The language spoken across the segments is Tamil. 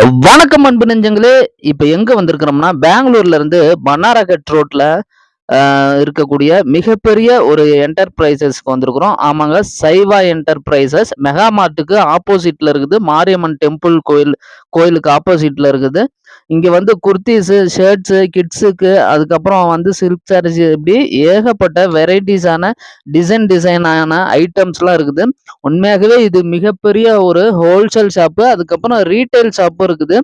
வணக்கம் அன்பு நெஞ்சங்களே இப்போ எங்கே வந்திருக்கிறோம்னா பெங்களூர்ல இருந்து பன்னாரகட் ரோட்ல இருக்கக்கூடிய மிகப்பெரிய ஒரு என்டர்பிரைசஸ்க்கு வந்திருக்கிறோம். ஆமாங்க சைவா என்டர்பிரைசஸ் மெகா மார்ட்டுக்கு ஆப்போசிட்ல இருக்குது. மாரியம்மன் டெம்பிள் கோயில் கோயிலுக்கு ஆப்போசிட்ல இருக்குது. இங்க வந்து குர்த்திஸு ஷர்ட்ஸு கிட்ஸுக்கு அதுக்கப்புறம் வந்து சில்க் சாரீஸ் இப்படி ஏகப்பட்ட வெரைட்டிஸான டிசைன் டிசைனான ஐட்டம்ஸ்லாம் இருக்குது. உண்மையாகவே இது மிகப்பெரிய ஒரு ஹோல்சேல் ஷாப்பு அதுக்கப்புறம் ரீட்டைல் ஷாப்பும் இருக்குது.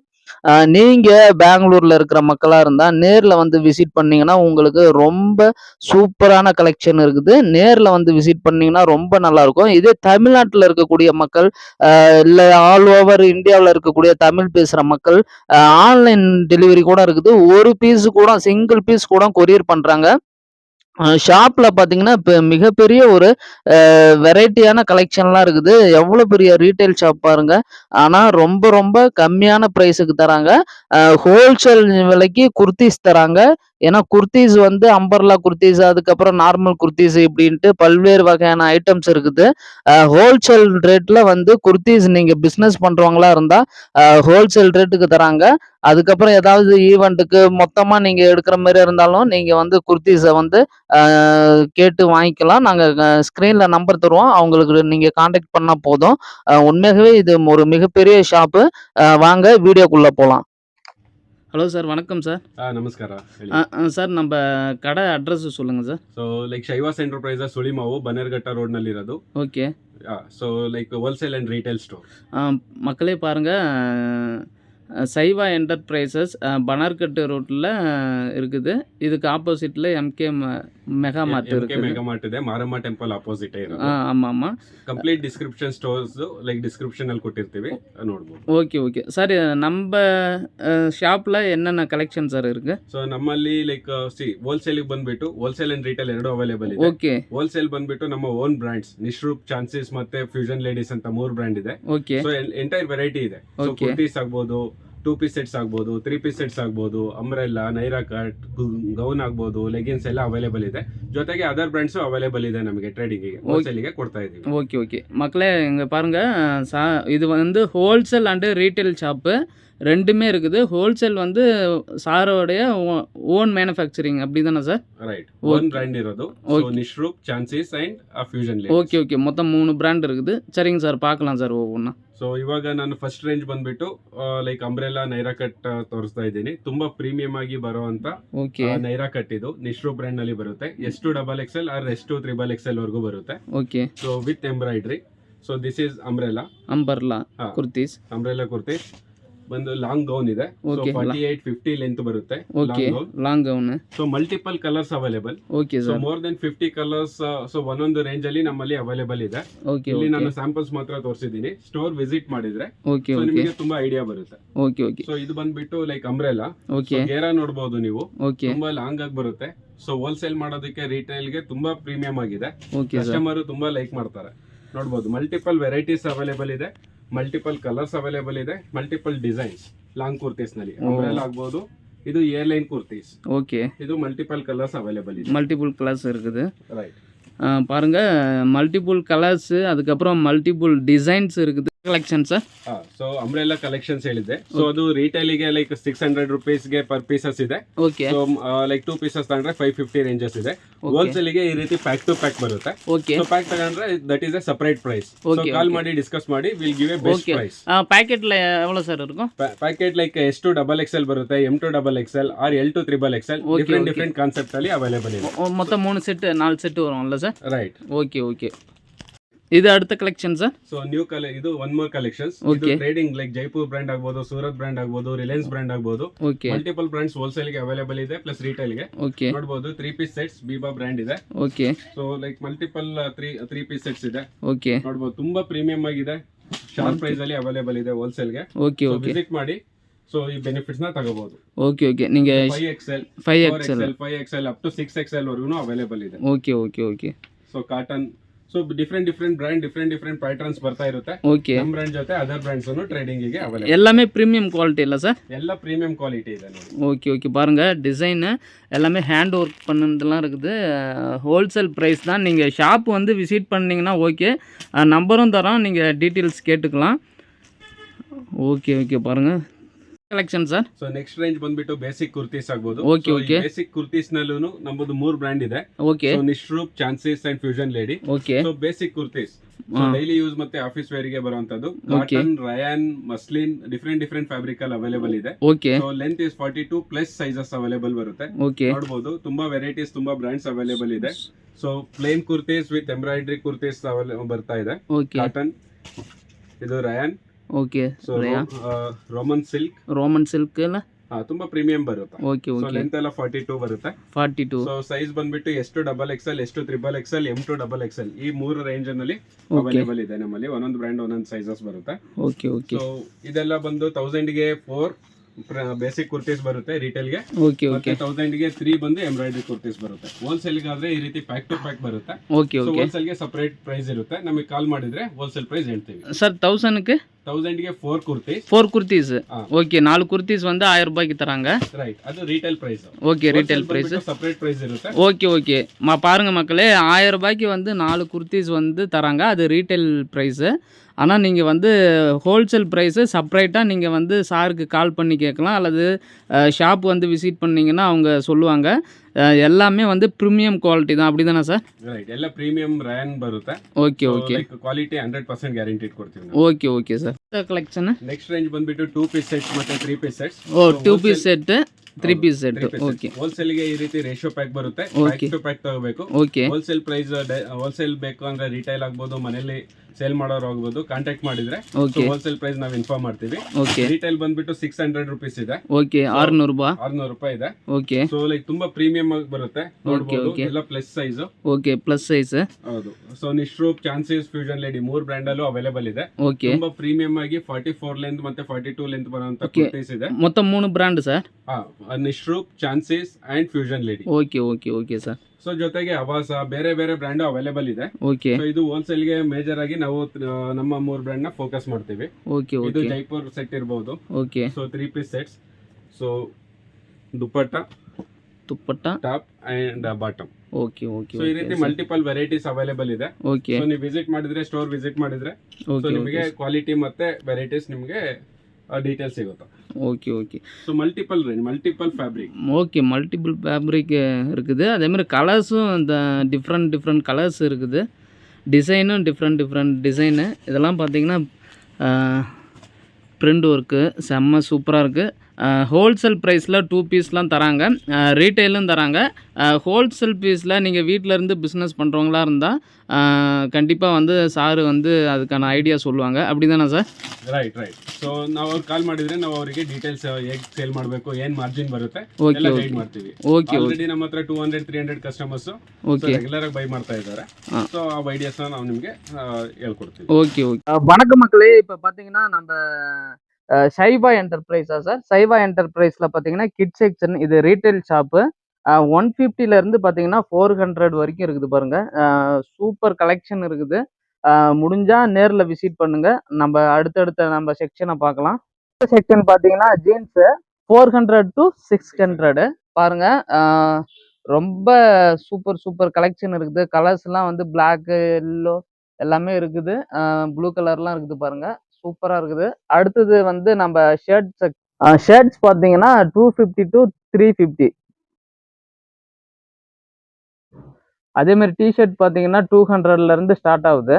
நீங்கள் நீங்க பெங்களூர்ல இருக்கிற மக்களா இருந்தா நேர்ல வந்து விசிட் பண்ணீங்கன்னா உங்களுக்கு ரொம்ப சூப்பரான கலெக்ஷன் இருக்குது. நேர்ல வந்து விசிட் பண்ணீங்கன்னா ரொம்ப நல்லா இருக்கும். இதே தமிழ்நாட்டில் இருக்கக்கூடிய மக்கள் இல்லை ஆல் ஓவர் இந்தியாவில் இருக்கக்கூடிய தமிழ் பேசுகிற மக்கள் ஆன்லைன் டெலிவரி கூட இருக்குது. ஒரு பீஸ் கூட சிங்கிள் பீஸ் கூட கொரியர் பண்ணுறாங்க ஷாப்ல பாத்தீங்கன்னா இப்போ மிகப்பெரிய ஒரு வெரைட்டியான கலெக்ஷன்லாம் இருக்குது. எவ்வளோ பெரிய ரீட்டைல் ஷாப் பாருங்க. ஆனால் ரொம்ப ரொம்ப கம்மியான ப்ரைஸுக்கு தராங்க. ஹோல்சேல் விலைக்கு குர்த்திஸ் தராங்க. ஏன்னா குர்த்திஸ் வந்து அம்பர்லா குர்த்திஸ் அதுக்கப்புறம் நார்மல் குர்த்திஸ் இப்படின்ட்டு பல்வேறு வகையான ஐட்டம்ஸ் இருக்குது. ஹோல்சேல் ரேட்டில் வந்து குர்த்திஸ் நீங்கள் பிஸ்னஸ் பண்ணுறவங்களா இருந்தால் ஹோல்சேல் ரேட்டுக்கு தராங்க. அதுக்கப்புறம் ஏதாவது ஈவெண்ட்டுக்கு மொத்தமாக நீங்கள் எடுக்கிற மாதிரி இருந்தாலும் நீங்கள் வந்து குர்த்திஸை வந்து கேட்டு வாங்கிக்கலாம். நாங்கள் ஸ்க்ரீனில் நம்பர் தருவோம். அவங்களுக்கு நீங்கள் காண்டாக்ட் பண்ணால் போதும். உண்மையாகவே இது ஒரு மிகப்பெரிய ஷாப்பு வாங்க வீடியோக்குள்ளே போகலாம் ஹலோ சார் வணக்கம் சார் ಹಾಂ ನಮಸ್ಕಾರ ಹೇಳಿ சார் நம்ம கடை அட்ரஸ் சொல்லுங்கள் sir so like Shaivas enterprises Sulimavu Bannerghatta ರೋಡ್ನಲ್ಲಿರೋದು okay so like wholesale and retail store மக்களே பாருங்கள் சைவா என்டர்பிரைசஸ் பனார்கட்டு ரோட்டில் இருக்குது இதுக்கு ஆப்போசிட்டில் எம்கே மெகா மார்ட் ಎಂ ಕೆ இருக்குது ಮೆಗಾಮಾರ್ಟ್ ಇದೆ ಮಾರಮ್ಮ ಟೆಂಪಲ್ ಅಪೋಸಿಟ್ ಇರೋದು ஆ ஆமாம் ஆமாம் complete description stores like description ಅಲ್ಲಿ ಕೊಟ್ಟಿರ್ತೀವಿ ನೋಡ್ಬೋದು ஓகே ஓகே சார் நம்ம ஷாப்பில் என்னென்ன கலெக்ஷன் சார் இருக்குது ಸೊ ನಮ್ಮಲ್ಲಿ ಲೈಕ್ ಸಿ ಹೋಲ್ಸೇಲ್ ಬಂದ್ಬಿಟ್ಟು ಹೋಲ್ಸೇಲ್ ಅಂಡ್ ರೀಟೇಲ್ ಎರಡು ಅವೈಲೇಬಲ್ ಇದೆ ಓಕೆ ಹೋಲ್ಸೇಲ್ ಬಂದ್ಬಿಟ್ಟು ನಮ್ಮ ಓನ್ ಬ್ರಾಂಡ್ಸ್ ನಿಶ್ರೂಪ್ ಚಾನ್ಸಸ್ ಮತ್ತೆ ಫ್ಯೂಷನ್ ಲೇಡೀಸ್ ಅಂತ ಮೂರು ಬ್ರ್ಯಾಂಡ್ ಇದೆ ಓಕೆ ಸೊ ಎಂಟೈರ್ ವೆರೈಟಿ ಇದೆ ಸೊ Okay. ಕುರ್ತೀಸ್ ಆಗ್ಬೋದು ಟೂ ಪೀಸ್ ಸೆಟ್ಸ್ ಆಗ್ಬೋದು ತ್ರೀ ಪೀಸ್ ಸೆಟ್ಸ್ ಆಗ್ಬೋದು ಅಂಬ್ರೆಲ್ಲಾ ನೈರಾ ಕಟ್ ಗೌನ್ ಆಗ್ಬೋದು ಲೆಗಿನ್ಸ್ ಎಲ್ಲ ಅವೈಲೇಬಲ್ ಇದೆ ಜೊತೆಗೆ ಅದರ್ ಬ್ರಾಂಡ್ಸ್ ಅವೈಲೇಬಲ್ ಇದೆ ನಮಗೆ ಟ್ರೇಡಿಂಗಿಗೆ ಹೋಲ್ಸೇಲಿಗೆ ಕೊಡ್ತಾ ಇದೀವಿ ஓகே ஓகே மக்களே இங்கே பாருங்கள் சா இது வந்து ஹோல்சேல் அண்டு ரீட்டைல் ஷாப்பு ரெண்டுமே இருக்குது ஹோல்சேல் வந்து சாரோடைய ஓன் மேனுஃபேக்சரிங் அப்படி தானே sir right Okay. Own brand ಇರೋದು so Okay. Nishroop chances and fusion okay okay மொத்தம் மூணு பிராண்ட் இருக்குது சரிங்க சார் பார்க்கலாம் சார் ஒவ்வொன்றா ಸೊ ಇವಾಗ ನಾನು ಫಸ್ಟ್ ರೇಂಜ್ ಬಂದ್ಬಿಟ್ಟು ಲೈಕ್ ಅಂಬ್ರೆಲಾ ನೈರಾ ಕಟ್ ತೋರಿಸ್ತಾ ಇದ್ದೀನಿ. ತುಂಬಾ ಪ್ರೀಮಿಯಂ ಆಗಿ ಬರೋ ಅಂತ ಓಕೆ ನೈರಾ ಕಟ್ ಇದು. ನಿಶ್ರು ಬ್ರ್ಯಾಂಡ್ನಲ್ಲಿ ಬರುತ್ತೆ. S to double XL or S to triple XL ವರ್ಗೂ ಬರುತ್ತೆ. Okay so with embroidery so this is umbrella umbrella kurtis umbrella kurtis ಬಂದು ಲಾಂಗ್ ಗೌನ್ ಇದೆ. ಫಾರ್ಟಿ ಏಟ್ ಫಿಫ್ಟಿ ಲೆಂತ್ ಬರುತ್ತೆ long gown so multiple colours available okay so more than fifty colours so ಒಂದೊಂದು ರೇಂಜ್ ಅಲ್ಲಿ ನಮ್ಮಲ್ಲಿ ಅವೈಲೇಬಲ್ ಇದೆ. ಇಲ್ಲಿ ನಾನು ಸ್ಯಾಂಪಲ್ಸ್ ಮಾತ್ರ ತೋರಿಸಿದ್ದೀನಿ. ಸ್ಟೋರ್ ವಿಸಿಟ್ ಮಾಡಿದ್ರೆ. ನಿಮಗೆ ತುಂಬಾ ಐಡಿಯಾ ಬರುತ್ತೆ. ಓಕೆ ಸೊ ಇದು ಬಂದ್ಬಿಟ್ಟು ಲೈಕ್ ಅಂಬ್ರೆಲಾ ಓಕೆ ಗೇರ ನೋಡಬಹುದು ನೀವು. ತುಂಬಾ ಲಾಂಗ್ ಆಗಿ ಬರುತ್ತೆ. ಸೊ ಹೋಲ್ಸೇಲ್ ಮಾಡೋದಕ್ಕೆ ರಿಟೇಲ್ಗೆ ತುಂಬಾ ಪ್ರೀಮಿಯಂ ಆಗಿದೆ. ಕಸ್ಟಮರ್ ತುಂಬಾ ಲೈಕ್ ಮಾಡ್ತಾರೆ. ನೋಡಬಹುದು ಮಲ್ಟಿಪಲ್ ವೆರೈಟೀಸ್ ಅವೈಲೇಬಲ್ ಇದೆ. ಮಲ್ಟಿಪಲ್ ಕಲರ್ಸ್ ಅವೈಲೇಬಲ್ ಇದೆ ಮಲ್ಟಿಪಲ್ ಡಿಸೈನ್ಸ್ ಲಾಂಗ್ ಕುರ್ತೀಸ್ ನಲ್ಲಿ ಓ. ಅಂಬ್ರೆಲಾ ಆಗ್ಬೋದು ಇದು ಏರ್ ಲೈನ್ ಕುರ್ತೀಸ್ ஓகே ಇದು ಮಲ್ಟಿಪಲ್ ಕಲರ್ಸ್ ಅವೈಲೇಬಲ್ ಇದೆ மல்டிபிள் கலர்ஸ் இருக்குது ರೈಟ್ ஆ, பாருங்க மல்டிபிள் கலர்ஸு அதுக்கப்புறம் மல்டிபிள் டிசைன்ஸ் இருக்குது ಕಲೆಕ್ಷನ್ಸ್ ಸೊ ಅಂಬ್ರೆಲ್ಲಾ ಕಲೆಕ್ಷನ್ಸ್ ಹೇಳಿದ್ದೆ. ಸೊ ಅದು ರಿಟೈಲ್ಗೆ ಲೈಕ್ ಸಿಕ್ಸ್ ಹಂಡ್ರೆಡ್ ರುಪೀಸ್ಗೆ ಪರ್ ಪೀಸಸ್ ಇದೆ. ಓಕೆ ಲೈಕ್ ಟೂ ಪೀಸಸ್ ತಗೊಂಡ್ರೆ ಫೈವ್ ಫಿಫ್ಟಿ ರೇಂಜಸ್ ಇದೆ. ಹೋಲ್ಸೇಲ್ಗೆ ಈ ರೀತಿ ಪ್ಯಾಕ್ ಟು ಪ್ಯಾಕ್ ಬರುತ್ತೆ. ಓಕೆ ಸೊ ಪ್ಯಾಕ್ ತಗೊಂಡ್ರೆ that is a separate price call ಮಾಡಿ ಡಿಸ್ಕಸ್ ಮಾಡಿ will give a best price packet ಎವಳ sir packet like S to double L ಬರುತ್ತೆ M to double X L or L to triple X L different different concept ಅಲ್ಲಿ ಅವೈಲೇಬಲ್ ಇದೆ. ಮೊತ್ತ ಮೂರು ಸೆಟ್ ನಾಲ್ಕು ಸೆಟ್ ವರುಮಲ್ಲ ಸರ್ ರೈಟ್ ಓಕೆ ಓಕೆ இது அடுத்த கலெக்ஷன் சார் ಸೊ ನ್ಯೂ ಕಲೆ ಇದು ಒನ್ ಮೋರ್ ಕಲೆಕ್ಷನ್ಸ್ ಇದು Okay. Trading like Jaipur brand ಆಗ್ಬೋದು ಸೂರತ್ ಬ್ರ್ಯಾಂಡ್ ಆಗ್ಬೋದು ರಿಲಯನ್ಸ್ ಬ್ರ್ಯಾಂಡ್ ಆಗ್ಬೋದು ஓகே ಮಲ್ಟಿಪಲ್ ಬ್ರಾಂಡ್ಸ್ ಹೋಲ್ಸೇಲ್ ಗೆ ಅವೈಲೇಬಲ್ ಇದೆ ಪ್ಲಸ್ ರಿಟೇಲ್ ಗೆ ஓகே ನೋಡಬಹುದು three piece sets Biba brand ಇದೆ okay so like multiple three three piece sets ಇದೆ ஓகே ನೋಡಬಹುದು ತುಂಬಾ ಪ್ರೀಮಿಯಂ ಆಗಿದೆ ಶಾರ್ಪ್ ಪ್ರೈಸ್ ಅಲ್ಲಿ ಅವೈಲೇಬಲ್ ಇದೆ ಹೋಲ್ಸೇಲ್ ಗೆ ஓகே ஓகே ವಿಸಿಟ್ ಮಾಡಿ ಸೊ ಈ ಬೆನಿಫಿಟ್ಸ್ ನ ತಗೋಬಹುದು ஓகே ஓகே நீங்கள் five XL five four XL XL five XL up to six XL ವರೆಗೂ ಅವೈಲೇಬಲ್ ಇದೆ okay okay okay so cotton so different different brand different different patterns ಬರ್ತಾ ಇರುತ್ತೆ ஓகே ನಮ್ ಬ್ರ್ಯಾಂಡ್ ಜೊತೆ ಅದರ್ ಬ್ರ್ಯಾಂಡ್ಸ್ ಟ್ರೇಡಿಂಗ್ ಗೆ ಅವೈಲೇಬಲ್ எல்லாமே ப்ரீமியம் குவாலிட்டி இல்லை சார் ಎಲ್ಲ ಪ್ರೀಮಿಯಂ ಕ್ವಾಲಿಟಿ ಇದೆ ನೋಡಿ ஓகே ஓகே பாருங்கள் டிசைனு எல்லாமே ஹேண்ட் ஒர்க் பண்ணதெல்லாம் இருக்குது ஹோல்சேல் ப்ரைஸ் தான் நீங்கள் ஷாப் வந்து விசிட் பண்ணிங்கன்னா ஓகே நம்பரும் தரோம் நீங்கள் டீட்டெயில்ஸ் கேட்டுக்கலாம் ஓகே ஓகே பாருங்கள் collection sir so next range ಬಂದ್ಬಿಟ್ಟು ಬೇಸಿಕ್ ಕುರ್ತೀಸ್ ಆಗ್ಬೋದು. ಓಕೆ ಓಕೆ ಬೇಸಿಕ್ ಕುರ್ತೀಸ್ ನಲ್ಲೂ ನಮ್ಮದು ಮೂರ್ ಬ್ರ್ಯಾಂಡ್ ಇದೆ. Okay so Nishroop chances and fusion lady okay so basic kurtis. Daily use ಮತ್ತೆ ಆಫೀಸ್ ವೇರ್ಗೆ ಬರುವಂತದ್ದು cotton rayon muslin different different fabric ಅಲ್ಲಿ ಅವೈಲೇಬಲ್ ಇದೆ. Okay so length is forty two plus sizes available ಬರುತ್ತೆ. ಓಕೆ ನೋಡಬಹುದು ತುಂಬಾ ವೆರೈಟೀಸ್ ತುಂಬಾ ಬ್ರಾಂಡ್ಸ್ ಅವೈಲೇಬಲ್ ಇದೆ. So plain kurtis with embroidery kurtis ಬರ್ತಾ ಇದೆ. ಕಾಟನ್ ಇದು rayon okay Roman silk Roman silk ಎಲ್ಲ ತುಂಬಾ ಪ್ರೀಮಿಯಂ ಬರುತ್ತೆ. ಓಕೆ ಓಕೆ ಲೆಂತ್ ಎಲ್ಲ ಫಾರ್ಟಿ ಟೂ ಬರುತ್ತೆ. ಫಾರ್ಟಿ ಟೂ ಸೊ ಸೈಜ್ ಬಂದ್ಬಿಟ್ಟು ಎಷ್ಟು ಡಬಲ್ ಎಕ್ಸೆಲ್ ಎಷ್ಟು triple X L M to double XL ಈ ಮೂರು ರೇಂಜ್ನಲ್ಲಿ ಅವೈಲೇಬಲ್ ಇದೆ ನಮ್ಮಲ್ಲಿ. ಒಂದೊಂದು ಬ್ರ್ಯಾಂಡ್ ಒಂದೊಂದು ಸೈಜಸ್ ಬರುತ್ತೆ. ಓಕೆ ಓಕೆ ಸೊ ಇದೆಲ್ಲ ಬಂದು ತೌಸಂಡ್ಗೆ ಫೋರ್ ಬೇಸಿಕ್ ಕುರ್ತೀಸ್ ಬರುತ್ತೆ ರಿಟೇಲ್ಗೆ ಓಕೆ ಓಕೆ ತೌಸಂಡ್ಗೆ ತ್ರೀ ಬಂದು ಎಂಬ್ರಾಯ್ಡ್ರಿ ಕುರ್ತೀಸ್ ಬರುತ್ತೆ. ಹೋಲ್ಸೇಲ್ ಆದ್ರೆ ಈ ರೀತಿ ಪ್ಯಾಕ್ ಟು ಪ್ಯಾಕ್ ಬರುತ್ತೆ. ಓಕೆ ಹೋಲ್ಸೇಲ್ಗೆ ಸಪರೇಟ್ ಪ್ರೈಸ್ ಇರುತ್ತೆ. ನಮಗೆ ಕಾಲ್ ಮಾಡಿದ್ರೆ ಹೋಲ್ಸೇಲ್ ಪ್ರೈಸ್ ಹೇಳ್ತೀವಿ. Sir ತೌಸಂಡ್ಗೆ? Four kurtis four kurtis ஆ. ஓகே நாலு குர்த்திஸ் வந்து ஆயிரம் ரூபாய்க்கு தராங்க ರೈಟ್ ಅದು retail price okay retail price separate price ಇರುತ್ತೆ ஓகே ஓகே மா பாருங்க மக்களே ஆயிரம் ரூபாய்க்கு வந்து நாலு குர்த்திஸ் வந்து தராங்க அது ரீட்டைல் ப்ரைஸு ஆனால் நீங்கள் வந்து ஹோல்சேல் ப்ரைஸு செப்ரேட்டாக நீங்கள் வந்து சாருக்கு கால் பண்ணி கேட்கலாம் அல்லது ஷாப் வந்து விசிட் பண்ணீங்கன்னா அவங்க சொல்லுவாங்க அஹ், எல்லாமே வந்து ப்ரீமியம் குவாலிட்டி தான் அப்படி தானே சார் ರೈಟ್ ಎಲ್ಲ ಪ್ರೀಮಿಯಂ ರ್ಯಾನ್ ಬರುತ್ತೆ okay okay quality hundred percent guarantee ಕೊಡ್ತೀವಿ okay okay sir collection next range ಬಂದ್ಬಿಟ್ಟು ಟೂ ಪೀಸ್ ಸೆಟ್ಸ್ ಮತ್ತೆ ತ್ರೀ ಪೀಸ್ ಸೆಟ್ಸ್ ஓ two piece set three piece set okay ಹೋಲ್ಸೇಲ್ಗೆ ಈ ರೀತಿ ರೇಷೋ ಪ್ಯಾಕ್ ಬರುತ್ತೆ. ಪ್ಯಾಕ್ ಪ್ಯಾಕ್ ತಗೋಬೇಕು. ಓಕೆ ಹೋಲ್ಸೇಲ್ ಪ್ರೈಸ್ ಹೋಲ್ಸೇಲ್ ಬೇಕು ಅಂದ್ರೆ ರಿಟೈಲ್ ಆಗ್ಬೋದು ಮನೆಯಲ್ಲಿ ಸೇಲ್ ಮಾಡೋರು ಆಗ್ಬೋದು ಕಾಂಟ್ಯಾಕ್ಟ್ ಮಾಡಿದ್ರೆ. ಹೋಲ್ಸೇಲ್ ಪ್ರೈಸ್ ನಾವು ಇನ್ಫಾರ್ಮ್ ಮಾಡ್ತೀವಿ. ಓಕೆ ರಿಟೈಲ್ ಬಂದ್ಬಿಟ್ಟು ಸಿಕ್ಸ್ ಹಂಡ್ರೆಡ್ ರುಪೀಸ್ ಇದೆ. ಓಕೆ ಆರ್ನೂರು ರೂಪಾಯಿ ಆರ್ನೂರು ರೂಪಾಯಿ ಇದೆ. ಓಕೆ ಸೊ ಲೈಕ್ ತುಂಬಾ ಪ್ರೀಮಿಯಂ ಆಗಿ ಬರುತ್ತೆ. ನೋಡ್ಬೋದು. ಎಲ್ಲ plus size okay plus size ಹೌದು. So Nishroop chances fusion lady ಮೂರ್ ಬ್ರ್ಯಾಂಡ್ ಅಲ್ಲೂ ಅವೈಲೇಬಲ್ ಇದೆ. ಓಕೆ ತುಂಬಾ ಪ್ರೀಮಿಯಂ ಆಗಿ ಫಾರ್ಟಿ ಫೋರ್ ಲೆಂತ್ ಮತ್ತೆ ಫಾರ್ಟಿ ಟೂ ಲೆಂತ್ ಬರುವಂತ ಕುರ್ತೀಸ್ ಇದೆ. ಮೊತ್ತ ಮೂರು brand sir. Nishroop chances and fusion lady okay okay okay sir so ಜೊತೆಗೆ ಅವಾಸ ಬೇರೆ ಬೇರೆ ಬ್ರ್ಯಾಂಡ್ ಅವೈಲೇಬಲ್ ಇದೆ. ಓಕೆ ಇದು ಹೋಲ್ಸೇಲ್ಗೆ ಮೇಜರ್ ಆಗಿ ನಾವು ನಮ್ಮ ಮೂರ್ ಬ್ರ್ಯಾಂಡ್ನ ಫೋಕಸ್ ಮಾಡ್ತೀವಿ. ಓಕೆ ಇದು ಜೈಪುರ್ ಸೆಟ್ ಇರಬಹುದು okay so three piece sets so dupatta dupatta top and bottom okay okay so ಈ ರೀತಿ ಮಲ್ಟಿಪಲ್ ವೆರೈಟೀಸ್ ಅವೈಲೇಬಲ್ ಇದೆ. ಓಕೆ ಸೊ ನೀವು ವಿಸಿಟ್ ಮಾಡಿದ್ರೆ ಸ್ಟೋರ್ ವಿಸಿಟ್ ಮಾಡಿದ್ರೆ ಸೊ ನಿಮಗೆ ಕ್ವಾಲಿಟಿ ಮತ್ತೆ ವೆರೈಟೀಸ್ ನಿಮಗೆ ಡೀಟೇಲ್ಸ್ ಸಿಗುತ್ತೆ. Okay okay. So multiple multiple fabric okay multiple fabric இருக்குது. அதேமாதிரி கலர்ஸும் இந்த டிஃப்ரெண்ட் டிஃப்ரெண்ட் கலர்ஸ் இருக்குது. டிசைனும் டிஃப்ரெண்ட் டிஃப்ரெண்ட் டிசைனு இதெல்லாம் பார்த்தீங்கன்னா பிரிண்ட் ஒர்க்கு செம்ம சூப்பராக இருக்குது ஹோல்சேல் ப்ரைஸில் டூ பீஸ்லாம் தராங்க ரீட்டைலும் தராங்க ஹோல்சேல் பீஸில் நீங்கள் வீட்டிலேருந்து பிஸ்னஸ் பண்ணுறவங்களா இருந்தால் கண்டிப்பாக வந்து சாரு வந்து அதுக்கான ஐடியா சொல்லுவாங்க அப்படி தானே சார் ರೈಟ್ ರೈಟ್ ಸೊ ನಾವು ಅವ್ರು ಕಾಲ್ ಮಾಡಿದ್ರೆ ನಾವು ಅವರಿಗೆ ಡೀಟೇಲ್ಸ್ ಹೇಗೆ ಸೇಲ್ ಮಾಡಬೇಕು ಏನ್ ಮಾರ್ಜಿನ್ ಬರುತ್ತೆ ಓಕೆ ಎಲ್ಲ ಓಕೆ ಗೈಡ್ ಮಾಡ್ತೀವಿ ஓகே ஓகே ಆಲ್ರೆಡಿ ನಮ್ಮ ಹತ್ರ two hundred three hundred customers okay regular ಆಗಿ ಬೈ ಮಾಡ್ತಾ ಇದ್ದಾರೆ ಹಾ. ಸೊ ಆ ಐಡಿಯಾಸ್ ನಾವು ನಿಮಗೆ ಹೇಳ್ಕೊಡ್ತೀವಿ ஓகே ஓகே வணக்கம் மக்களே இப்போ பார்த்தீங்கன்னா நம்ம சைபா சைவா என்டர்பிரைஸா சார்? சைவா என்டர்பிரைஸில் பார்த்தீங்கன்னா கிட் செக்ஷன் இது ரீட்டைல் ஷாப்பு. ஒன் இருந்து பார்த்தீங்கன்னா ஃபோர் ஹண்ட்ரட் வரைக்கும் இருக்குது பாருங்க. சூப்பர் கலெக்ஷன் இருக்குது. முடிஞ்சால் முடிஞ்சா நேரில் விசிட் பண்ணுங்க. நம்ம அடுத்தடுத்த நம்ம செக்ஷனை பார்க்கலாம் செக்ஷன் பார்த்தீங்கன்னா jeans. Four hundred to six hundred. பாருங்க. ரொம்ப சூப்பர் சூப்பர் கலெக்ஷன் இருக்குது. கலர்ஸ்லாம் வந்து பிளாக்கு எல்லோ எல்லாமே இருக்குது. ப்ளூ கலர்லாம் இருக்குது பாருங்க. சூப்பராக இருக்குது. அடுத்தது வந்து நம்ம ஷர்ட்ஸ் ஷர்ட்ஸ் பார்த்தீங்கன்னா two fifty to three fifty அதேமாரி டிஷர்ட் பார்த்தீங்கன்னா டூ ஹண்ட்ரட்ல இருந்து ஸ்டார்ட் ஆகுது.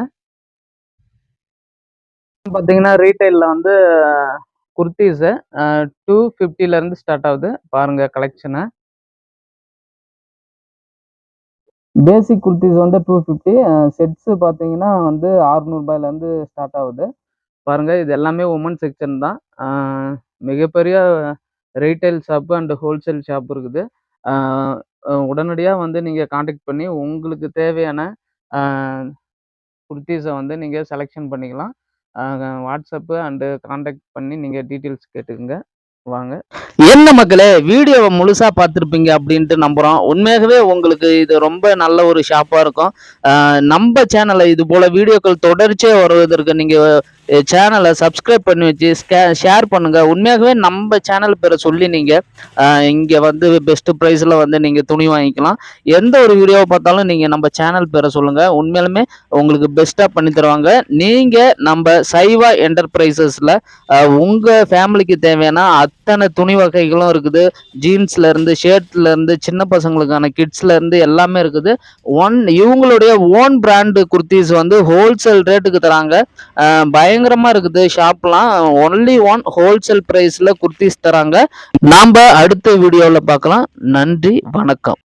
பார்த்தீங்கன்னா ரீட்டைலில் வந்து குர்த்திஸு டூ ஃபிஃப்டிலேருந்து ஸ்டார்ட் ஆகுது. பாருங்கள் கலெக்ஷனை பேசிக் குர்த்திஸ் வந்து டூ ஃபிஃப்டி செட்ஸு பார்த்தீங்கன்னா வந்து அறுநூறுபாயிலேருந்து ஸ்டார்ட் ஆகுது. பாருங்கள் இது எல்லாமே உமன் செக்ஷன் தான். மிகப்பெரிய retail shop and wholesale shop இருக்குது. உடனடியாக வந்து நீங்கள் காண்டாக்ட் பண்ணி உங்களுக்கு தேவையான குர்த்திஸை வந்து நீங்கள் செலெக்ஷன் பண்ணிக்கலாம். வாட்ஸ்அப்பு அண்டு காண்டாக்ட் பண்ணி நீங்கள் டீட்டெயில்ஸ் கேட்டுக்கோங்க. வாங்க. என்ன மக்களே வீடியோவை முழுசாக பார்த்துருப்பீங்க அப்படின்ட்டு நம்புகிறோம் உண்மையாகவே உங்களுக்கு இது ரொம்ப நல்ல ஒரு ஷாப்பாக இருக்கும். நம்ம சேனலை இது போல் வீடியோக்கள் தொடர்ச்சியாக வருவதற்கு நீங்கள் சேனலை சப்ஸ்கிரைப் பண்ணி வச்சு ஷேர் பண்ணுங்க. உண்மையாகவே நம்ம சேனல் பேரை சொல்லி நீங்க இங்கே இங்க வந்து பெஸ்ட் ப்ரைஸ்ல வந்து நீங்க துணி வாங்கிக்கலாம். எந்த ஒரு வீடியோவை பார்த்தாலும் நீங்க நம்ம சேனல் பேரை சொல்லுங்க. உண்மையாலுமே உங்களுக்கு பெஸ்ட்டாக பண்ணி தருவாங்க. நீங்க நம்ம சைவா என்டர்பிரைசஸ்ல உங்க ஃபேமிலிக்கு தேவையான அத்தனை துணி வகைகளும் இருக்குது. ஜீன்ஸ்ல இருந்து ஷர்ட்ல இருந்து சின்ன பசங்களுக்கான கிட்ஸ்ல இருந்து எல்லாமே இருக்குது. ஒன் இவங்களுடைய ஓன் பிராண்டு குர்த்திஸ் வந்து ஹோல்சேல் ரேட்டுக்கு தராங்க. பய பயங்கரமா இருக்குது ஷாப்லாம் ஒன்லி ஒன் ஹோல்சேல் பிரைஸ்ல குர்த்திஸ் தராங்க. நாம் அடுத்த வீடியோவில் பார்க்கலாம். நன்றி வணக்கம்.